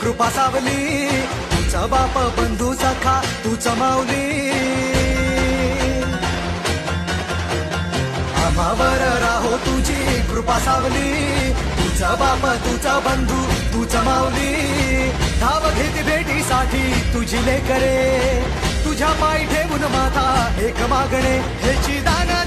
कृपा सावली. तुझा बाप बंधू सखा तूच माऊली. आम्हावर राहो तुझी कृपा सावली. तुझा बाप तुझा बंधू तुझा माऊली. धाव घेत भेटीसाठी तुझी लेकरे. तुझ्या पाय ठेवून माता एक मागणे हेची दाना